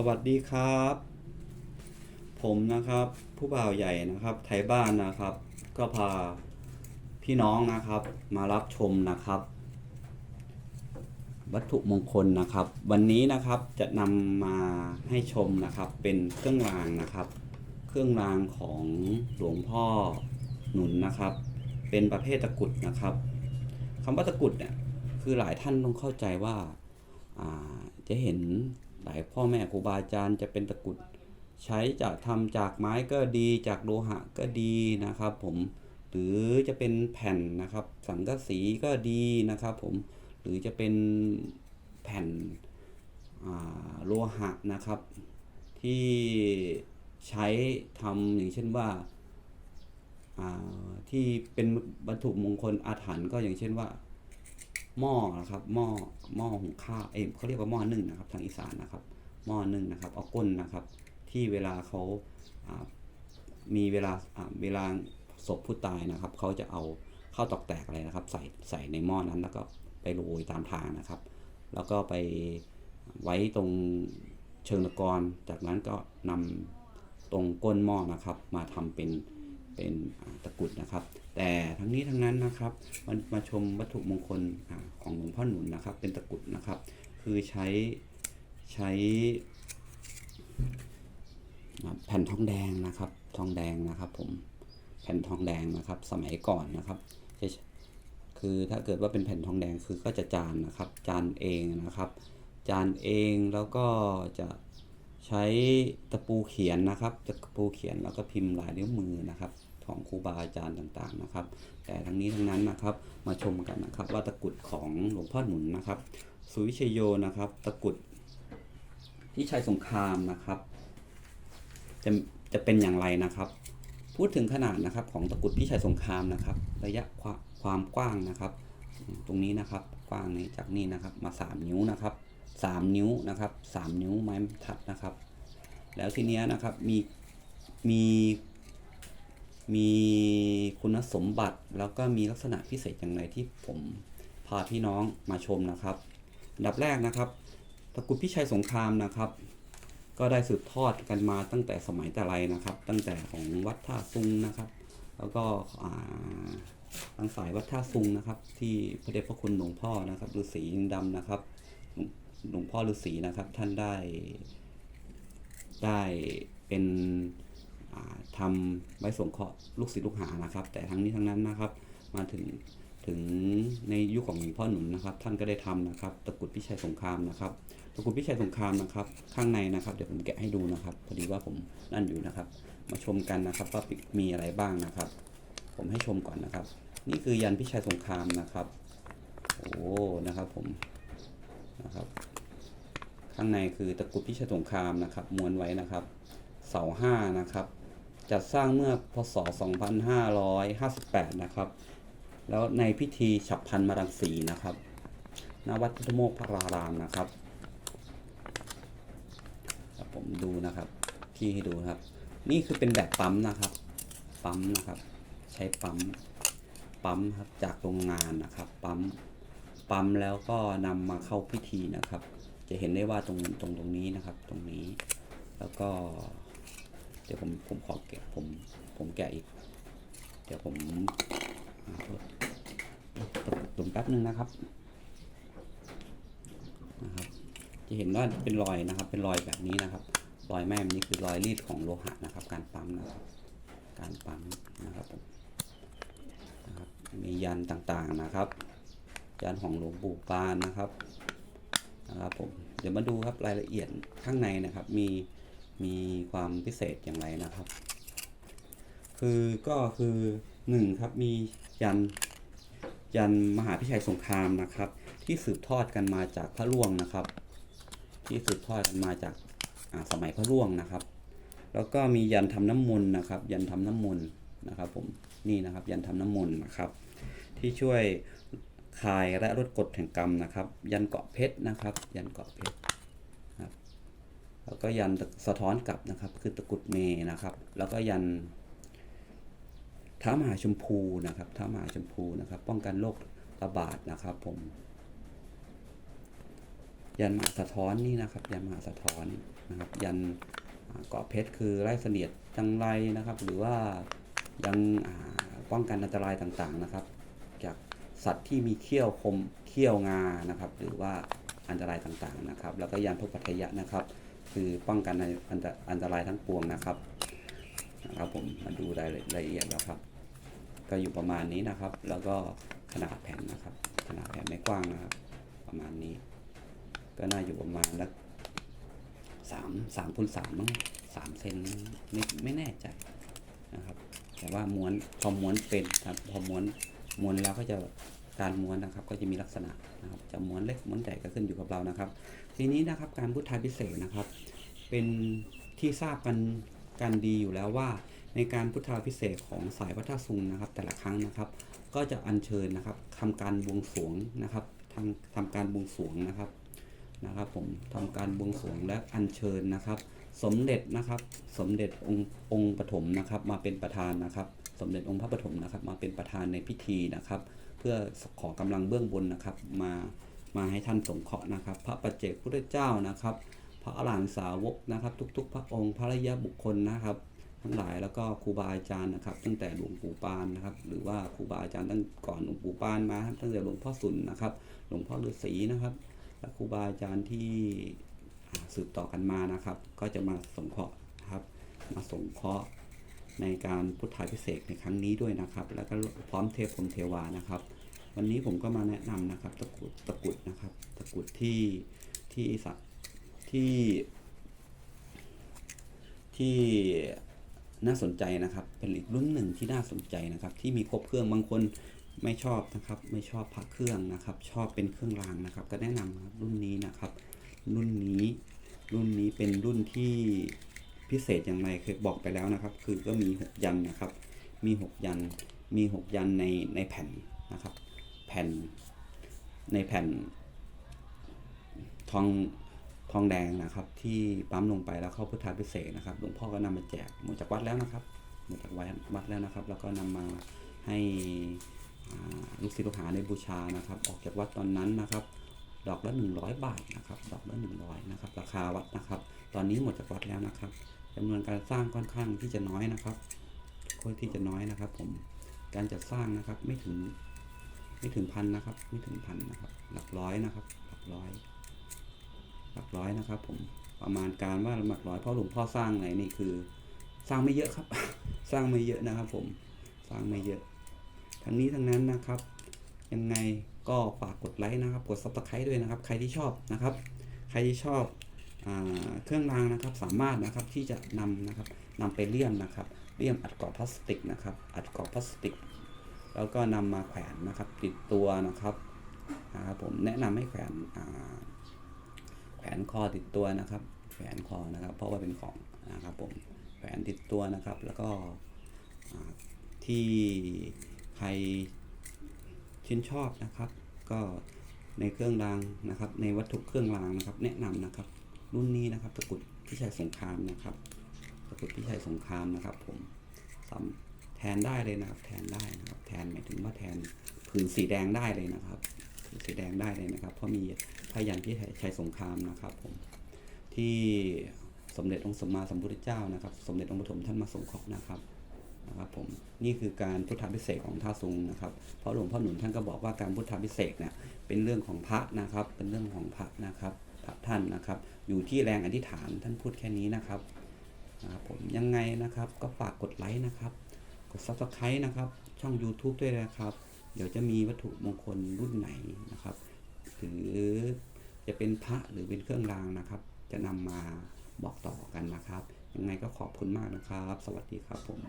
สวัสดีครับ ผมนะครับผู้บ่าวใหญ่นะครับ ไทยบ้านนะครับ ก็พาพี่น้องนะครับ มารับชมนะครับ วัตถุมงคลนะครับ วันนี้นะครับจะนำมาให้ชมนะครับเป็นเครื่องรางนะครับ เครื่องรางของหลวงพ่อหนุนนะครับ เป็นประเภทตะกุดนะครับคำว่าตะกุดเนี่ยคือหลายท่านต้องเข้าใจว่าจะเห็น หลายพ่อแม่ครูบาอาจารย์จะเป็นตะกุดใช้จะทำจากไม้ก็ดีจากโลหะก็ดีนะครับ ผมหรือจะเป็นแผ่นนะครับ สังกะสีก็ดีนะครับ ผมหรือจะเป็นแผ่นโลหะนะครับ ที่ใช้ทำอย่างเช่นว่าอ่าที่เป็นวัตถุมงคลอาถรรพ์ก็อย่างเช่นว่า หม้อนะครับหม้อหม้อหุงข้าวเอ้ยเขาเรียกว่าหม้อนึ่งนะครับ ทางอีสานนะครับ หม้อนึ่งนะครับเอาก้นนะครับ ที่เวลาเขาามีเวลาเวลาศพผู้ตายนะครับเขาจะเอาข้าวตอกแตกอะไรนะครับ ใส่ใส่ในหม้อนั้นแล้วก็ไปโรยตามทางนะครับ แล้วก็ไปไว้ตรงเชิงตะกอนจากนั้นก็นำตรงก้นหม้อนะครับ มาทำเป็น เป็นตะกุดนะครับ แต่ทั้งนี้ทั้งนั้นนะครับมันมาชมวัตถุมงคลอของหลวงพ่อหนุนนะครับ เป็นตะกุดนะครับ คือใช้ใช้แผ่นทองแดงนะครับ ทองแดงนะครับผมแผ่นทองแดงนะครับ สมัยก่อนนะครับคือถ้าเกิดว่าเป็นแผ่นทองแดงคือก็จะจานนะครับ จานเองนะครับ จานเองแล้วก็จะใช้ตะปูเขียนนะครับตะปูเขียนแล้วก็พิมพ์ลายนิ้วมือนะครับ ของครูบาอาจารย์ต่างๆนะครับ แต่ทั้งนี้ทั้งนั้นนะครับมาชมกันนะครับ ว่าตะกุดของหลวงพ่อหนุนนะครับสุวิชยโยนะครับตะกุดที่ชัยสงครามนะครับจะจะเป็นอย่างไรนะครับ พูดถึงขนาดนะครับของตะกุดพิชัยสงครามนะครับ ระยะความความกว้างนะครับ ตรงนี้นะครับกว้างนี้จากนี่นะครับมา 3 นิ้วนะครับ 3 นิ้วนะครับ 3 นิ้วไม้ทัดนะครับ แล้วทีเนี้ยนะครับมีมี มีคุณสมบัติแล้วก็มีลักษณะพิเศษอย่างไรที่ผมพาพี่น้องมาชมนะครับอันดับแรกนะครับตระกูลพิชัยสงครามนะครับ ก็ได้สืบทอดกันมาตั้งแต่สมัยแต่ไรนะครับ ตั้งแต่ของวัดท่าซุงนะครับ แล้วก็อ่าทางสายวัดท่าซุงนะครับ ที่พระเดชพระคุณหลวงพ่อนะครับฤาษีดำนะครับหลวงพ่อฤาษีนะครับท่านได้ได้เป็น อ่าทำไว้ส่งเคราะห์ลูกศิษย์ลูกหานะครับ แต่ทั้งนี้ทั้งนั้นนะครับ มาถึงถึงในยุคของหลวงพ่อหนุนนะครับ ท่านก็ได้ทำนะครับ ตะกรุดพิชัยสงครามนะครับ ตะกูลพิชัยสงครามนะครับ ข้างในนะครับเดี๋ยวผมแกะให้ดูนะครับพอดีว่าผมนั่นอยู่นะครับ มาชมกันนะครับว่ามีอะไรบ้างนะครับ ผมให้ชมก่อนนะครับ นี่คือยันพิชัยสงครามนะครับโอ้นะครับผมนะครับ ข้างในคือตะกรุดพิชัยสงครามนะครับ ม้วนไว้นะครับ เสาห้านะครับ จัดสร้างเมื่อพศ 2558 นะครับ แล้วในพิธีฉับพันมรังสีนะครับณวัดพุทธโมกพระรามนะครับ ผมดูนะครับที่ให้ดูครับ นี่คือเป็นแบบปั๊มนะครับ ปั๊มนะครับ ใช้ปั๊ม ปั๊มครับจากโรงงานนะครับ ปั๊ม ปั๊มแล้วก็นำมาเข้าพิธีนะครับ จะเห็นได้ว่าตรงตรงตรงนี้นะครับ ตรงนี้ แล้วก็ เดี๋ยวผมผมขอแกะผมผมแกะอีก เดี๋ยวผมตุ่มแป๊บนึงนะครับนะครับ จะเห็นว่าเป็นรอยนะครับ เป็นรอยแบบนี้นะครับ รอยแม่มนี่คือรอยรีดของโลหะนะครับ การปั๊มนะครับ การปั๊มนะครับผมนะครับมียันต่างๆนะครับ ยันของหลวงปู่ปานนะครับนะครับผมเดี๋ยวมาดูครับรายละเอียดข้างในนะครับ มี มีความพิเศษอย่างไรนะครับ คือก็คือหนึ่งครับมียันยันมหาพิชัยสงครามนะครับ ที่สืบทอดกันมาจากพระล่วงนะครับ ที่สืบทอดกันมาจากสมัยพระล่วงนะครับ แล้วก็มียันทำน้ำมนต์นะครับ ยันทำน้ำมนต์นะครับผมนี่นะครับยันทำน้ำมนต์นะครับ ที่ช่วยคลายและลดกฎแห่งกรรมนะครับ ยันเกาะเพชรนะครับ ยันเกาะเพชร แล้วก็ยันสะท้อนกลับนะครับ คือตะกุดเมนะครับ แล้วก็ยันท้ามหาชมพูนะครับท้ามหาชมพูนะครับ ป้องกันโรคระบาดนะครับ ผม ยันมหาสะท้อนนี่นะครับ ยันมหาสะท้อนนะครับ ยันเกาะเพชรคือไล่เสนียดจังไรนะครับ หรือว่ายังป้องกันอันตรายต่างๆนะครับ จากสัตว์ที่มีเขี้ยวคมเขี้ยวงานะครับ หรือว่าอันตรายต่างๆนะครับ แล้วก็ยันทุกปัทยะนะครับ คือป้องกันในอันตอันตรายทั้งปวงนะครับนะครับผมมาดูรายละเอียดแล้วครับ ก็อยู่ประมาณนี้นะครับ แล้วก็ขนาดแผ่นนะครับ ขนาดแผ่นไม่กว้างนะครับ ประมาณนี้ ก็น่าอยู่ประมาณละสามสามคูณสามมั้งสามเซนไม่ไม่แน่ใจนะครับ แต่ว่าม้วนพอม้วนเป็นครับพอม้วนม้วนแล้วก็จะ การม้วนนะครับก็จะมีลักษณะนะครับจะม้วนเล็กม้วนใหญ่ก็ขึ้นอยู่กับเรานะครับ ทีนี้นะครับการพุทธาพิเศษนะครับ เป็นที่ทราบกันกันดีอยู่แล้วว่า ในการพุทธาพิเศษของสายวัฒสุงนะครับ แต่ละครั้งนะครับ ก็จะอัญเชิญนะครับทำการบวงสรวงนะครับทำทำการบวงสรวงนะครับนะครับ ผมทำการบวงสรวงและอัญเชิญนะครับ สมเด็จนะครับ สมเด็จองค์องค์ปฐมนะครับ มาเป็นประธานนะครับ สมเด็จองค์พระปฐมนะครับ มาเป็นประธานในพิธีนะครับ เพื่อขอกำลังเบื้องบนนะครับ มามาให้ท่านสงเคราะห์นะครับ พระปัจเจกพุทธเจ้านะครับ พระอรหันตสาวกนะครับ ทุก ๆ พระองค์พระรยาบุคคลนะครับ ทั้งหลายแล้วก็ครูบาอาจารย์นะครับ ตั้งแต่หลวงปู่ปานนะครับ หรือว่าครูบาอาจารย์ตั้งก่อนหลวงปู่ปานมาตั้งแต่หลวงพ่อสุนนะครับ หลวงพ่อฤาษีนะครับ และครูบาอาจารย์ที่สืบต่อกันมานะครับ ก็จะมาสงเคราะห์นะครับ มาสงเคราะห์ ในการพุทธาพิเศษในครั้งนี้ด้วยนะครับ แล้วก็พร้อมเทพพรหมเทวานะครับ วันนี้ผมก็มาแนะนำนะครับตะกุดตะกุดนะครับ ตะกุดที่ที่สักที่ที่น่าสนใจนะครับ เป็นอีกรุ่นหนึ่งที่น่าสนใจนะครับ ที่มีครบเครื่องบางคนไม่ชอบนะครับ ไม่ชอบพระเครื่องนะครับ ชอบเป็นเครื่องรางนะครับ ก็แนะนำครับรุ่นนี้นะครับ รุ่นนี้รุ่นนี้เป็นรุ่นที่ พิเศษอย่างไรเคยบอกไปแล้วนะครับ คือก็มีหกยันนะครับ มีหกยัน มีหกยันในในแผ่นนะครับ แผ่นในแผ่น ทองทองแดงนะครับ ที่ปั๊มลงไปแล้วเข้าพุทธาพิเศษนะครับหลวงพ่อก็นำมาแจกหมดจากวัดแล้วนะครับหมดจากวัดวัดแล้วนะครับ แล้วก็นำมาให้ลูกศิษย์ลูกหาในบูชานะครับ ออกจากวัดตอนนั้นนะครับ ดอกละ 100 บาทนะครับ ดอกละ 100 นะครับ ราคาวัดนะครับ ตอนนี้หมดจากวัดแล้วนะครับ จำนวนการสร้างค่อนข้างที่จะน้อยนะครับค่อนที่จะน้อยนะครับ ผมการจัดสร้างนะครับไม่ถึงไม่ถึงพันนะครับ ไม่ถึงพันนะครับ หลักร้อยนะครับ หลักร้อย หลักร้อยนะครับ ผมประมาณการว่าหลักร้อยเพราะหลวงพ่อสร้างไหนนี่คือ สร้างไม่เยอะครับ สร้างไม่เยอะนะครับ ผมสร้างไม่เยอะทั้งนี้ทั้งนั้นนะครับ ยังไงก็ฝากกดไลค์นะครับ กด subscribe ด้วยนะครับ ใครที่ชอบนะครับ ใครที่ชอบ เครื่องรางนะครับสามารถนะครับที่จะนำนะครับนำไปเลี่ยมนะครับเลี่ยมอัดกรอบพลาสติกนะครับ อัดกรอบพลาสติก แล้วก็นำมาแขวนนะครับ ติดตัวนะครับนะครับผมแนะนำให้แขวนแขวนคอติดตัวนะครับ แขวนคอนะครับ เพราะว่าเป็นของนะครับผมแขวนติดตัวนะครับ แล้วก็ที่ใครชื่นชอบนะครับ ก็ในเครื่องรางนะครับ ในวัตถุเครื่องรางนะครับ แนะนำนะครับ รุ่นนี้นะครับตะกุดพิชัยสงครามนะครับตะกุดพิชัยสงครามนะครับ ผมสาแทนได้เลยนะครับ แทนได้นะครับ แทนหมายถึงว่าแทนผืนสีแดงได้เลยนะครับผืนสีแดงได้เลยนะครับ เพราะมีพยันที่ชัยสงครามนะครับ ผมที่สมเด็จองค์สมมาสัมพุทธเจ้านะครับ สมเด็จองค์ปฐมท่านมาส่งเคราะห์นะครับนะครับผมนี่คือการพุทธาพิเศษของท่าซุงนะครับเพราะหลวงพ่อหนุนท่านก็บอกว่าการพุทธาพิเศษเนี่ยเป็นเรื่องของพระนะครับ เป็นเรื่องของพระนะครับ ระท่านนะครับ อยู่ที่แรงอธิษฐานท่านพูดแค่นี้นะครับนะครับผมยังไงนะครับก็ฝากกดไลค์นะครับ กด subscribe นะครับ ช่อง YouTube ด้วยนะครับ เดี๋ยวจะมีวัตถุมงคลรุ่นไหนนะครับ หรือจะเป็นพระหรือเป็นเครื่องรางนะครับ จะนำมาบอกต่อกันนะครับ ยังไงก็ขอบคุณมากนะครับ สวัสดีครับผม